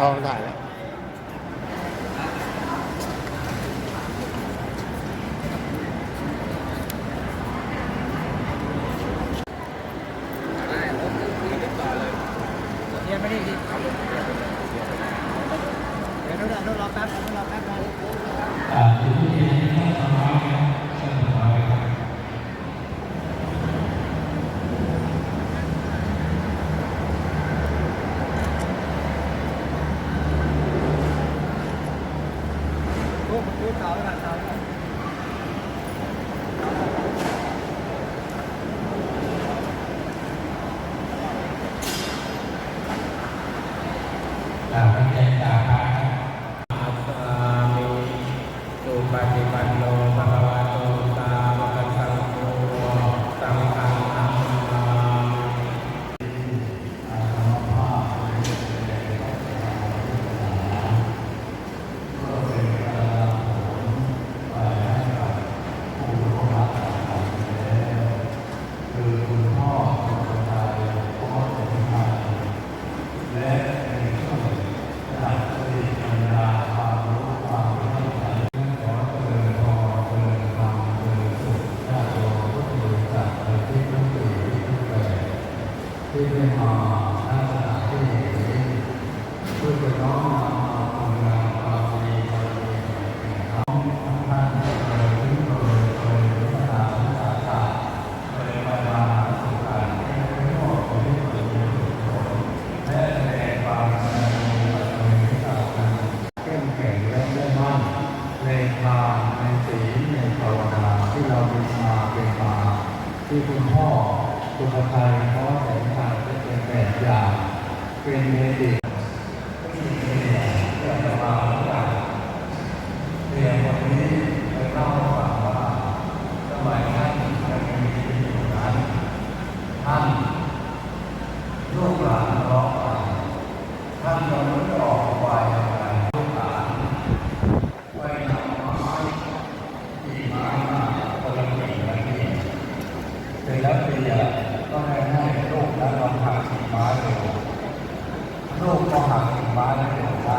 Oh, 爷 ในทานในสีในภาวนาที่เราเรียนมาเป็นมาที่คุณพ่อคุณภัยพ่อแสงตาเป็นแบบอย่างเป็นเมติ ฟ้าและเป็นของฟ้า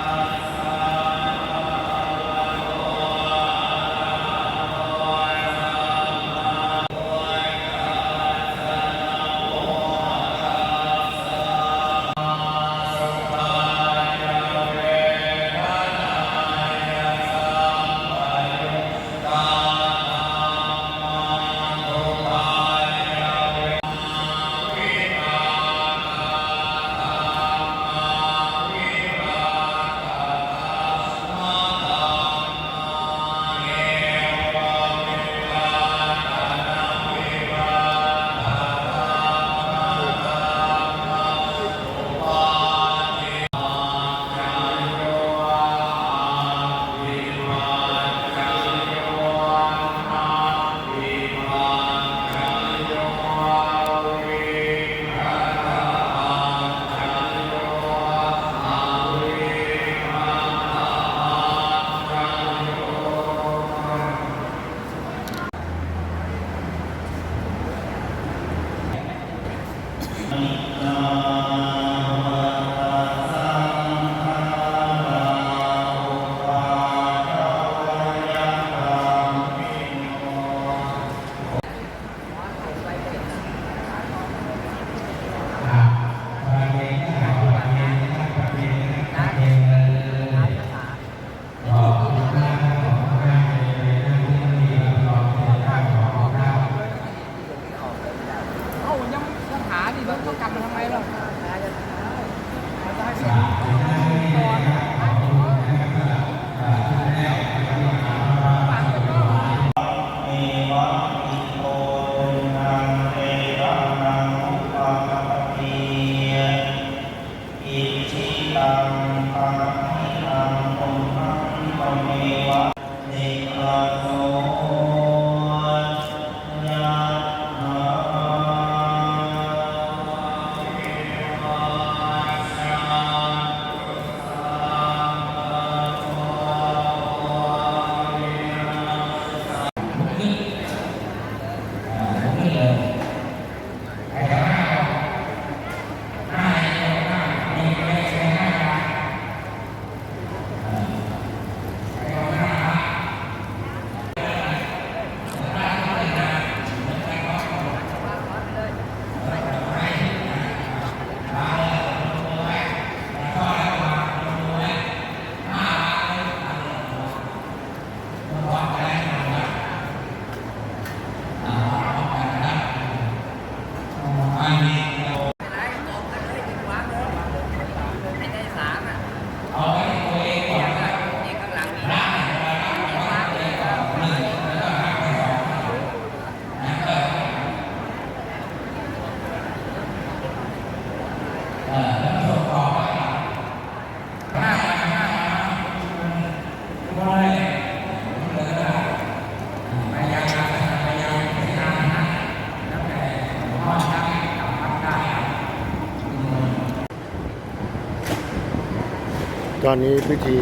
ตอนนี้พิธี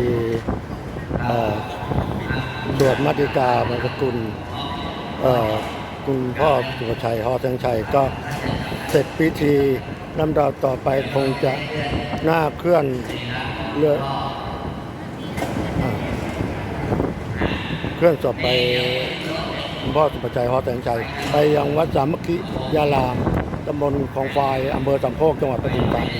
สวดมัติกาบรรกุลคุณพ่อสุภชัยฮอแสงชัยก็เสร็จพิธีลำดับต่อไปคงจะหน้าเคลื่อนเรืออ่าเคลื่อนศพไปคุณพ่อสุภชัยฮอแสงชัย ไปยังวัดสามัคคียารามตำบลคลองไฟอำเภอสามโคกจังหวัดปทุมธานี